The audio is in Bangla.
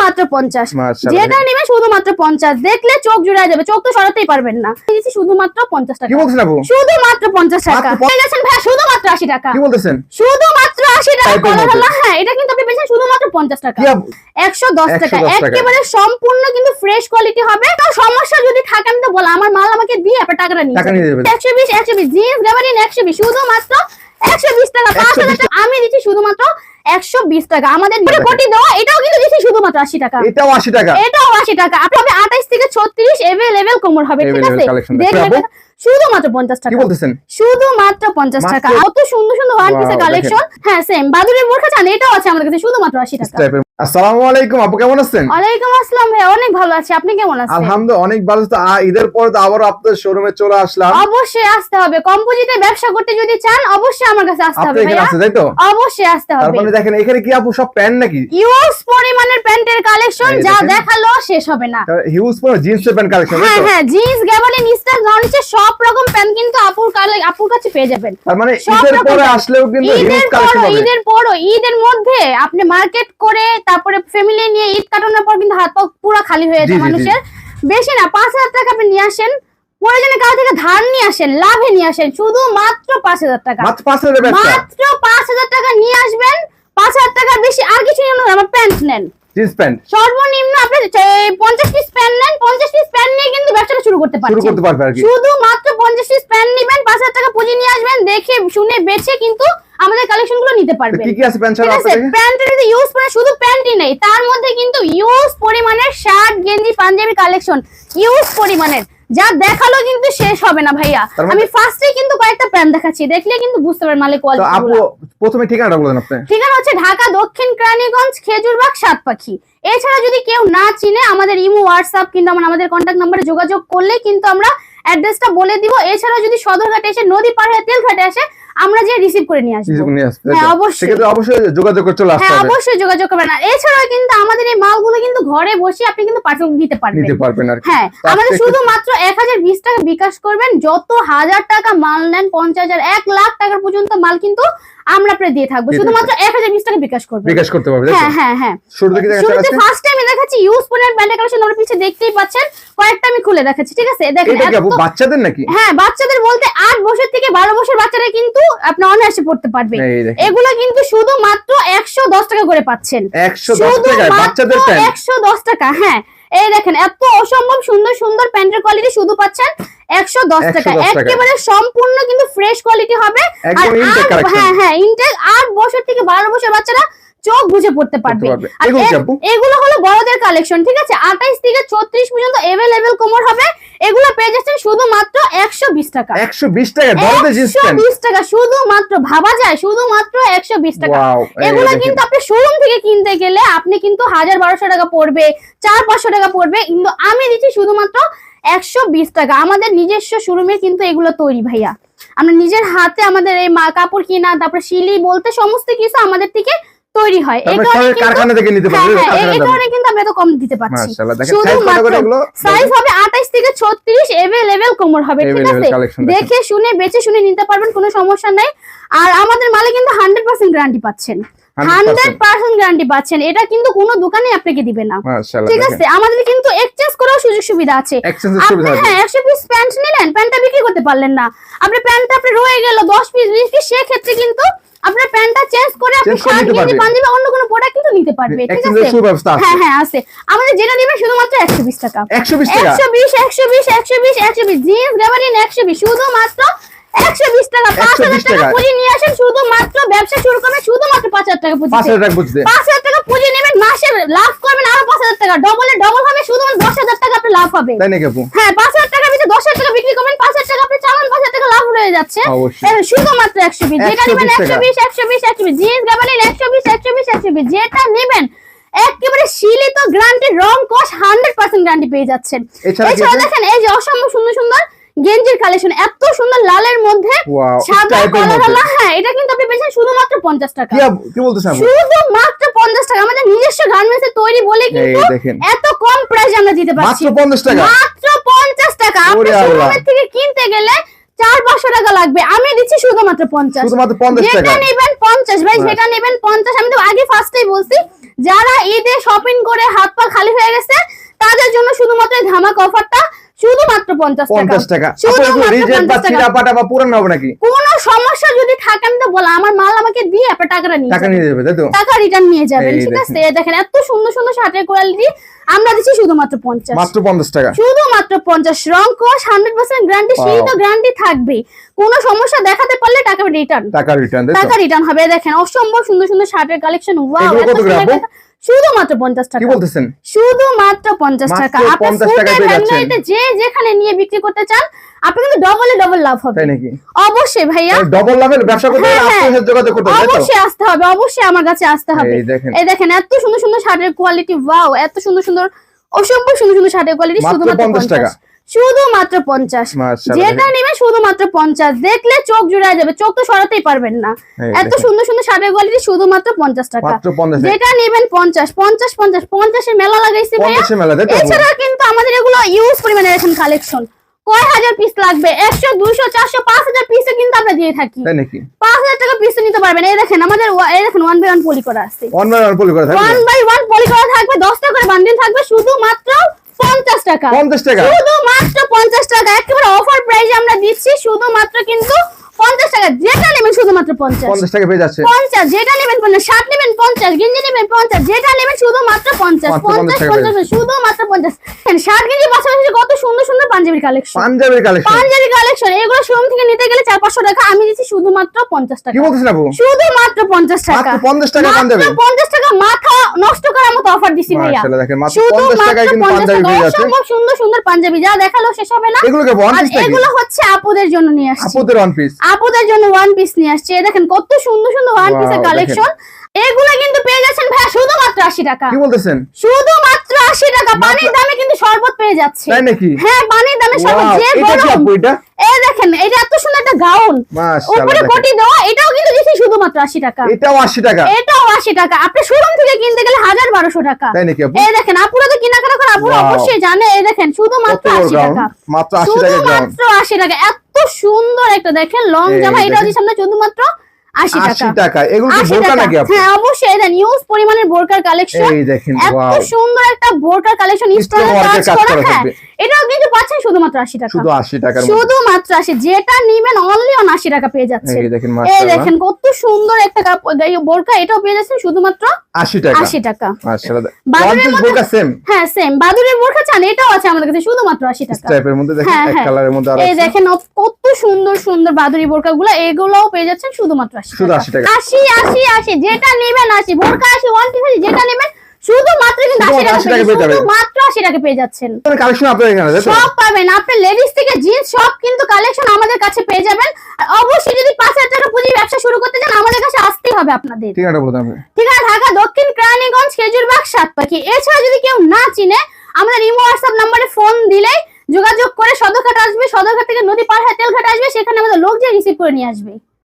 শুধুমাত্র পঞ্চাশ। যেটা নেবে শুধুমাত্র পঞ্চাশ। দেখলে চোখ জুড়ে যাবে। চোখ তো সরাতেই পারবেন না। শুধুমাত্র পঞ্চাশ টাকা। শুধুমাত্র পঞ্চাশ টাকা। মাত্র ভাই শুধুমাত্র আশি টাকা। কি বলতেছেন? শুধুমাত্র আশি টাকা। হ্যাঁ এটা কিন্তু আপনি পেয়েছেন শুধুমাত্র পঞ্চাশ টাকা। একশো দশ টাকা। 110 একেবারে সম্পূর্ণ কিন্তু ফ্রেশ কোয়ালিটি হবে। তো সমস্যা যদি থাকে আমি তো বললাম আমার মাল আমাকে দিয়ে আপনার টাকাটা নিয়ে। একশো বিশ একশো বিশ। জিন্স গাবারিন একশো বিশ। শুধুমাত্র একশো বিশ টাকা। পাঁচ হাজার 120 টাকা। আমি দিচ্ছি শুধুমাত্র একশো বিশ টাকা। আমাদের দুটো কোটি দেওয়া এটাও কিন্তু দিছি শুধুমাত্র আশি টাকা। এটাও আশি টাকা? এটাও আশি টাকা। আপনি আঠাইশ থেকে ছত্রিশ এভেলেবেল কোমর হবে ঠিক আছে? collection শুধুমাত্র পঞ্চাশ কি টাকা। বলতেছেন? শুধুমাত্র পঞ্চাশ মাত্র- টাকা। কত সুন্দর সুন্দর ওয়ান পিসের কালেকশন হ্যাঁ সেম বাদুরের বোরখা চান এটাও আছে আমাদের কাছে শুধুমাত্র আশি টাকা। আসসালামু আলাইকুম আপু কেমন আছেন? ওয়ালাইকুম আসসালাম ভাই অনেক ভালো আছি। আপনি কেমন আছেন? আলহামদুলিল্লাহ অনেক ভালো। তো ঈদের পর তো আবার আপনাদের শোরুমে চলে আসলাম। অবশ্যই আসতে হবে। কম্পোজিটে ব্যবসা করতে যদি চান অবশ্যই আমার কাছে আসতে হবে আপনি এখানে আছে তাই তো? অবশ্যই আসতে হবে। দেখেন এখানে কি আপু সব প্যান্ট নাকি? ইউজ পরিমাণের প্যান্টের কালেকশন যা। দেখাল শেষ হবে না। হিউজ পরে জিন্সের প্যান্ট কালেকশন হ্যাঁ হ্যাঁ জিন্স গ্যাবার্ডিন সব রকম প্যান্ট কিন্তু আপুর আপুর কাছে পেয়ে যাবেন। তার মানে ঈদের পরে আসলেও কিন্তু ঈদের পরও ঈদের পরও ঈদের মধ্যে আপনি মার্কেট করে তারপরে ফ্যামিলি নিয়ে ঈদ কাটানোর পর কিন্তু হাত পা পুরো খালি হয়ে যায় মানুষের। বেশি না পাঁচ হাজার টাকা আপনি নিয়ে আসেন। প্রয়োজনে কারও থেকে ধার নিয়ে আসেন লাভে নিয়ে আসেন শুধু মাত্র পাঁচ হাজার টাকা। মাত্র পাঁচ হাজার মাত্র পাঁচ হাজার টাকা নিয়ে আসবেন পাঁচ হাজার টাকা বেশি আর কিছু আমার প্যান্ট নেন। জিন্স প্যান্ট সর্বনিম্ন আপনি পঞ্চাশ পিস প্যান্ট নেন পঞ্চাশ পিস প্যান্ট নিয়ে কিন্তু ব্যবসাটা শুরু করতে পারবেন শুরু করতে পারবেন আর কি। শুধু মাত্র পঞ্চাশ পিস প্যান্ট নিবেন পাঁচ হাজার টাকা পুঁজি নিয়ে আসবেন দেখে শুনে বেছে কিন্তু আমাদের কালেকশনগুলো নিতে পারবেন। কি কি আছে প্যান্ট ছাড়া আছে? প্যান্টের যদি ইউজ করে শুধু প্যান্টই নেই তার মধ্যে কিন্তু ইউজ পরিমাণের শার্ট গেঞ্জি পাঞ্জাবি কালেকশন ইউজ পরিমাণের। যা দেখাল কিন্তু শেষ হবে না ভাইয়া। মানে- আমি ফার্স্টে কিন্তু কয়েকটা প্যান দেখাচ্ছি দেখলে কিন্তু বুঝতে পারবেন মালে তো আপু প্রথমে ঠিকানাটা বলেন আপনি। ঠিকানা হচ্ছে ঢাকা দক্ষিণ কেরানীগঞ্জ খেজুরবাগ সাতপাখি। এছাড়া যদি কেউ না চিনে আমাদের ইমো হোয়াটসঅ্যাপ কিংবা আমরা- আমাদের কন্ট্যাক্ট নাম্বারে যোগাযোগ করলে কিন্তু আমরা অ্যাড্রেসটা বলে দিব। এছাড়া যদি সদরঘাটে এসে নদী পাড়ে তেলঘাটে আসে আমরা যে রিসিভ করে নিয়ে আসব। হ্যাঁ, অবশ্যই। সেক্ষেত্রে অবশ্যই যোগাযোগ করে চলে আসতে হ্যাঁ অবশ্যই যোগাযোগ করবেন। আর এছাড়াও কিন্তু আমাদের এই মালগুলো কিন্তু ঘরে বসে আপনি কিন্তু পার্সেল নিতে পারবেন। নিতে পারবেন আর হ্যাঁ আমাদের শুধুমাত্র এক হাজার বিশ টাকা বিকাশ করবেন। যত হাজার টাকা মাল নেন পঞ্চাশ হাজার এক লাখ টাকা পর্যন্ত মাল কিন্তু আমরা আপনার দিয়ে থাকব। শুধুমাত্র এক হাজার বিশ টাকা বিকাশ করবেন। বিকাশ করতে পারবে তাই তো? হ্যাঁ হ্যাঁ। হ্যাঁ শুরু থেকে শুরুতে আজকে? ফার্স্ট টাইম দেখাচ্ছি ইউজ পনেরো ব্যান্ডের কালেকশন আমরা পিছে দেখতেই পাচ্ছেন। কয়েকটা আমি খুলে দেখাচ্ছি ঠিক আছে? দেখেন এটা কি বাচ্চাদের নাকি? হ্যাঁ বাচ্চাদের বলতে আট বছর থেকে বারো বছর বাচ্চারা কিন্তু আপনার অনায়াসে পড়তে পারবে। এগুলো কিন্তু শুধু মাত্র একশো দশ টাকা করে পাচ্ছেন। একশো দশ টাকা হ্যাঁ। এই দেখেন এত অসম্ভব সুন্দর সুন্দর প্যান্টের কোয়ালিটি শুধু পাচ্ছেন একশো দশ টাকা। একেবারে সম্পূর্ণ কিন্তু ফ্রেশ কোয়ালিটি হবে। আর হ্যাঁ হ্যাঁ ইনটেক আট বছর থেকে বারো বছর বাচ্চারা চোখ বুঝে পড়তে পারবে। এগুলো হলো বড়দের কালেকশন ঠিক আছে? আঠাইশ থেকে ছত্রিশ পর্যন্ত এভেলেবেল কোমর হবে। এগুলো পেয়ে যাচ্ছেন শুধুমাত্র একশো বিশ টাকা। একশো বিশ টাকা বড়দের একশো বিশ টাকা শুধুমাত্র ভাবা যায় শুধুমাত্র একশো বিশ টাকা। এগুলো কিন্তু আপনি শোরুম থেকে কিনতে গেলে আপনি কিন্তু হাজার বারোশো টাকা পড়বে চার পাঁচশো টাকা পড়বে কিন্তু আমি দিচ্ছি শুধুমাত্র একশো বিশ টাকা। আমাদের নিজস্ব শোরুমে কিন্তু এগুলো তৈরি ভাইয়া। আমরা নিজের হাতে আমাদের এই মা- কাপড় কিনা তারপরে শিলি বলতে সমস্ত কিছু আমাদের থেকে তৈরি হয়। কারখানা থেকে নিতে হ্যাঁ, পারবে হ্যাঁ, এই- এই কারণে কিন্তু আমি এত কম দিতে পারছি। মাশাআল্লাহ দেখেন সাইজ কত শুধুমাত্র সাইজ হবে আঠাইশ থেকে ছত্রিশ এভেলেবেল কোমর হবে ঠিক আছে? দেখে শুনে বেছে শুনে নিতে পারবেন কোনো সমস্যা নাই। আর আমাদের মালে কিন্তু হান্ড্রেড পার্সেন্ট গ্যারান্টি পাচ্ছেন। হান্ড্রেড পার্সেন্ট গ্যারান্টি পাচ্ছেন। এটা কিন্তু কোনো দোকানে আপনাকে দিবে না। ঠিক আছে? আমাদের কিন্তু এক্সচেঞ্জ করার সুযোগ সুবিধা আছে। আপনি সুবিধা আছে। হ্যাঁ একশো পিস প্যান্ট নিলেন প্যান্টটা বিক্রি করতে পারলেন না। আপনার প্যান্টটা আপনি রয়ে গেল দশ পিস বিশ পিস সেক্ষেত্রে কিন্তু আপনার প্যান্টটা চেঞ্জ করে আপনি শার্ট গেঞ্জি। পাঞ্জাবি অন্য কোনো প্রোডাক্ট কিন্তু নিতে পারবে ঠিক আছে? সুব্যবস্থা আছে। হ্যাঁ হ্যাঁ আছে। আমাদের যেটা নেবেন শুধুমাত্র একশো বিশ টাকা। একশো বিশ টাকা? একশো বিশ একশো বিশ একশো বিশ একশো বিশ। জিন্স গ্যাবারিন একশো বিশ। শুধুমাত্র একশো বিশ টাকা পাঁচ হাজার টাকা টাকা। পুঁজি নিয়ে আসেন শুধুমাত্র ব্যবসা শুরু করবেন শুধুমাত্র পাঁচ হাজার টাকা পুঁজি পাঁচ হাজার টাকা বুঝতে পাঁচ হাজার টাকা পুঁজি নেবেন মাসে লাভ করবেন আরও পাঁচ হাজার টাকা। ডবলে ডবল হবে শুধুমাত্র দশ হাজার টাকা আপনার লাভ হবে। তাই নাকি আপু? হ্যাঁ পাঁচ হাজার টাকা ভিতরে দশ হাজার টাকা বিক্রি করবেন পাঁচ হাজার টাকা আপনি চালান পাঁচ হাজার টাকা লাভ যাচ্ছে। অবশ্যই। এর একশো বিশ। যেটা নেবেন একশো বিশ একশো বিশ একশো বিশ। জিন্স গাবানিন একশো বিশ একশো বিশ একশো বিশ। যেটা নেবেন একেবারে শিলিত গ্যারান্টি রং কস হান্ড্রেড পার্সেন্ট গ্যারান্টি পেয়ে যাচ্ছেন। এছাড়া কি এছাড়া আছে? দেখেন এই যে অসম্ভব সুন্দর সুন্দর গেঞ্জির কালেকশন এত সুন্দর লালের মধ্যে সাদা হ্যাঁ এটা কিন্তু আপনি পেয়েছেন শুধুমাত্র পঞ্চাশ টাকা। কি শুধুমাত্র পঞ্চাশ টাকা। আমাদের নিজস্ব গার্মেন্টস তৈরি বলে কিন্তু এত কম প্রাইস আমরা দিতে পারছি। মাত্র টাকা। মাত্র পঞ্চাশ টাকা। আপনি শোরুমের থেকে কিনতে গেলে চার পাঁচশো টাকা লাগবে। আমি দিচ্ছি শুধুমাত্র পঞ্চাশ। যেটা নেবেন পঞ্চাশ। ভাই হ্যাঁ। যেটা নেবেন পঞ্চাশ। আমি তো আগে ফার্স্টেই বলছি যারা ঈদে শপিং করে হাত পা খালি হয়ে গেছে তাদের জন্য শুধুমাত্র ধামাক অফারটা শুধুমাত্র পঞ্চাশ টাকা। পঞ্চাশ টাকা। শুধুমাত্র রিজেক্ট বা 50 পাটা বা পুরান হবে নাকি? কোনো সমস্যা যদি থাকে আমি তো বলা আমার মাল আমাকে দিয়ে আপনার টাকাটা নিয়ে টাকা নিয়ে যাবে তাই তো? টাকা রিটার্ন নিয়ে যাবেন ঠিক আছে? দেখেন। এত সুন্দর সুন্দর শার্টের কোয়ালিটি আমরা দিচ্ছি শুধুমাত্র পঞ্চাশ। মাত্র পঞ্চাশ টাকা। শুধুমাত্র পঞ্চাশ। রং কোর্স হান্ড্রেড পার্সেন্ট গ্যারান্টি Wow. সেই তো গ্যারান্টি থাকবে। কোনো সমস্যা দেখাতে পারলে টাকা রিটার্ন টাকা রিটার্ন টাকা রিটার্ন হবে দেখেন অসম্ভব সুন্দর সুন্দর শার্টের কালেকশন ওয়াও শুধুমাত্র পঞ্চাশ কি টাকা। বলতেছেন? শুধুমাত্র পঞ্চাশ মাত্র টাকা। আপনি 50। ফ্যামিলিতে যে যেখানে নিয়ে বিক্রি করতে চান কিন্তু ডবলে ডবল লাভ হবে। তাই নাকি? অবশ্যই ভাইয়া। ডবল লাভের ব্যবসা করতে হ্যাঁ, হলে হ্যাঁ। আপনার সাথে যোগাযোগ করতে হবে অবশ্যই আসতে হবে অবশ্যই আমার কাছে আসতে হবে। এই দেখেন। এত সুন্দর সুন্দর শার্টের কোয়ালিটি ওয়াও এত সুন্দর সুন্দর অসম্ভব সুন্দর সুন্দর শার্টের কোয়ালিটি শুধুমাত্র 50 টাকা। শুধুমাত্র পঞ্চাশ। যেটা নেবে শুধুমাত্র পঞ্চাশ। দেখলে চোখ জুড়ে যাবে। চোখ তো সরাতেই পারবেন না। এত সুন্দর সুন্দর শার্টের কোয়ালিটি শুধুমাত্র পঞ্চাশ টাকা। যেটা নেবেন পঞ্চাশ পঞ্চাশ পঞ্চাশ পঞ্চাশের মেলা লাগাইছি এছাড়া কিন্তু আমাদের এগুলো ইউজ পরিমাণে এখন কালেকশন কয় হাজার পিস লাগবে? একশো দুইশো চারশো পাঁচ হাজার পিসে কিন্তু আমরা দিয়ে থাকি। পাঁচ হাজার টাকা পিস নিতে পারবেন। এই দেখেন আমাদের এই দেখেন ওয়ান বাই ওয়ান পলি করা আছে। অন বাই অন পলি করে থাকবে? ওয়ান বাই ওয়ান পলি করা থাকবে দশটা করে বান্ডিল থাকবে শুধুমাত্র পঞ্চাশ টাকা। পঞ্চাশ টাকা? শুধুমাত্র পঞ্চাশ টাকা। একেবারে অফার প্রাইজে আমরা দিচ্ছি শুধুমাত্র কিন্তু পঞ্চাশ টাকা। যেটা নেবেন শুধুমাত্র পঞ্চাশ। পঞ্চাশ টাকা পেয়ে যাচ্ছে। পঞ্চাশ যেটা নেবেন পঞ্চাশ শার্ট নেবেন পঞ্চাশ গেঞ্জি নেবেন পঞ্চাশ যেটা নেবেন শুধুমাত্র পঞ্চাশ। পঞ্চাশ পঞ্চাশ শুধুমাত্র পঞ্চাশ। শার্ট গেঞ্জি পাশাপাশি কত পাঞ্জাবির কালেকশন পাঞ্জাবের কালেকশন পাঞ্জাবি কালেকশন এগুলো শোরুম থেকে নিতে গেলে চার পাঁচশো টাকা। আমি দিচ্ছি শুধুমাত্র পঞ্চাশ টাকা। কি আপু? শুধুমাত্র পঞ্চাশ টাকা। মাত্র 50 টাকা পাঞ্জাবি? মাত্র পঞ্চাশ টাকা মাথা নষ্ট করার মতো অফার দিছি ভাইয়া। মাশাআল্লাহ দেখেন মাত্র 50 টাকায় কিন্তু পাঞ্জাবি টাকা। পেয়ে যাচ্ছে। অসম্ভব সুন্দর সুন্দর পাঞ্জাবি। যা দেখাল শেষ হবে না। এগুলোকে ওয়ান পিস এগুলো হচ্ছে আপুদের জন্য নিয়ে আসছি। আপুদের ওয়ান পিস আপুদের জন্য ওয়ান পিস নিয়ে আসছে। দেখেন কত সুন্দর সুন্দর ওয়ান পিসের কালেকশন এগুলো কিন্তু পেয়ে যাচ্ছেন ভাইয়া শুধুমাত্র আশি টাকা। কি বলতেছেন? শুধুমাত্র আশি টাকা পানির দামে কিন্তু শরবত পেয়ে যাচ্ছে। তাই নাকি? হ্যাঁ পানির দামে শরবত যে এটা কি আপু এটা? এই দেখেন এটা এত সুন্দর একটা গাউন। উপরে কোটি দেওয়া এটাও কিন্তু দিচ্ছি শুধুমাত্র আশি টাকা। এটাও আশি টাকা? এটাও আশি টাকা। আপনি শোরুম থেকে কিনতে গেলে হাজার বারোশো টাকা। তাই নাকি আপু? এই দেখেন আপুরা তো কেনাকাটা করে আপুরা অবশ্যই জানে। এই দেখেন শুধুমাত্র কত বড় আশি গাউন? টাকা। মাত্র আশি টাকা গাউন। শুধুমাত্র আশি টাকা। এত সুন্দর একটা দেখেন লং জামা এটাও। দিচ্ছি আমরা শুধুমাত্র আশি আশি টাকা। টাকা এগুলো কি বোরকা নাকি আপু হ্যাঁ অবশ্যই দেন ইউজ পরিমাণের বোরকার কালেকশন এই দেখেন এত সুন্দর একটা বোরকার কালেকশন কাজ করা হ্যাঁ থাকবে। এটাও কিন্তু পাচ্ছেন শুধুমাত্র টাকা। শুধু শুধুমাত্র আশি যেটা নিবেন অনলি অন আশি টাকা পেয়ে যাচ্ছে। এই দেখেন এই দেখেন কত সুন্দর একটা বোরকা এটাও পেয়ে যাচ্ছেন শুধুমাত্র আশি টাকা। মাশাআল্লাহ। বোরকা সেম হ্যাঁ সেম বাদুরের বোরকা চান এটাও আছে আমাদের কাছে শুধুমাত্র আশি টাকা। টাইপের মধ্যে দেখেন হ্যাঁ, এক হ্যাঁ। কালারের মধ্যে আরও এই দেখেন কত সুন্দর সুন্দর বাদুরি এগুলোও পেয়ে যাচ্ছেন শুধুমাত্র শুধু 80 টাকা। আশি আশি আশি যেটা নেবেন আশি। বোরকা আশি ওয়ান পিস যেটা নেবেন কিন্তু আশি শুধুমাত্র টাকা পেয়ে পেয়ে যাবেন। শুধুমাত্র আশি টাকা পেয়ে যাচ্ছেন। কালেকশন আপনাদের এখানে সব পাবেন। আপনি লেডিস থেকে জিন্স সব কিন্তু কালেকশন আমাদের কাছে পেয়ে যাবেন। অবশ্যই যদি পাঁচ হাজার টাকা পুঁজি ব্যবসা শুরু করতে চান আমাদের কাছে আসতেই হবে আপনাদের। ঠিকানাটা বলতে হবে ঠিকানা ঢাকা দক্ষিণ কেরানীগঞ্জ খেজুরবাগ সাতপাখি। এছাড়া যদি কেউ না চিনে আমাদের ইমো হোয়াটসঅ্যাপ নাম্বারে ফোন দিলেই যোগাযোগ করে সদরঘাট আসবে। সদরঘাট থেকে নদী পার হয়ে তেলঘাট আসবে। সেখানে আমাদের লোক যে রিসিভ করে নিয়ে আসবে।